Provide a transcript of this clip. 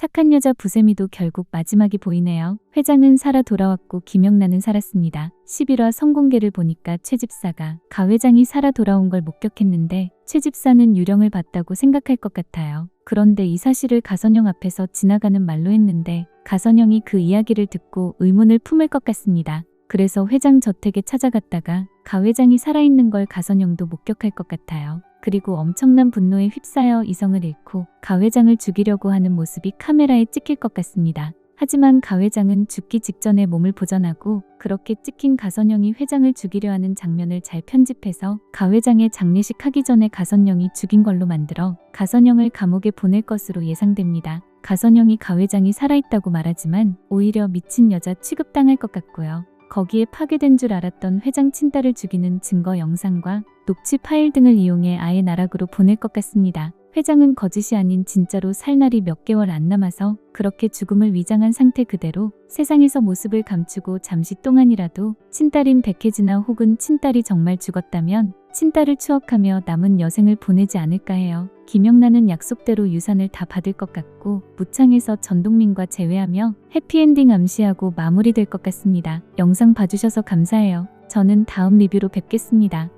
착한 여자 부세미도 결국 마지막이 보이네요. 회장은 살아 돌아왔고 김영란은 살았습니다. 11화 성공개를 보니까 최 집사가 가 회장이 살아 돌아온 걸 목격했는데 최 집사는 유령을 봤다고 생각할 것 같아요. 그런데 이 사실을 가선영 앞에서 지나가는 말로 했는데 가선영이 그 이야기를 듣고 의문을 품을 것 같습니다. 그래서 회장 저택에 찾아갔다가 가 회장이 살아있는 걸 가선영도 목격할 것 같아요. 그리고 엄청난 분노에 휩싸여 이성을 잃고 가 회장을 죽이려고 하는 모습이 카메라에 찍힐 것 같습니다. 하지만 가 회장은 죽기 직전에 몸을 보전하고 그렇게 찍힌 가선영이 회장을 죽이려 하는 장면을 잘 편집해서 가 회장의 장례식 하기 전에 가선영이 죽인 걸로 만들어 가선영을 감옥에 보낼 것으로 예상됩니다. 가선영이 가 회장이 살아있다고 말하지만 오히려 미친 여자 취급당할 것 같고요. 거기에 파괴된 줄 알았던 회장 친딸을 죽이는 증거 영상과 녹취 파일 등을 이용해 아예 나락으로 보낼 것 같습니다. 회장은 거짓이 아닌 진짜로 살 날이 몇 개월 안 남아서 그렇게 죽음을 위장한 상태 그대로 세상에서 모습을 감추고 잠시 동안이라도 친딸인 백혜진아 혹은 친딸이 정말 죽었다면 친딸을 추억하며 남은 여생을 보내지 않을까 해요. 김영란은 약속대로 유산을 다 받을 것 같고 무창에서 전동민과 재회하며 해피엔딩 암시하고 마무리될 것 같습니다. 영상 봐주셔서 감사해요. 저는 다음 리뷰로 뵙겠습니다.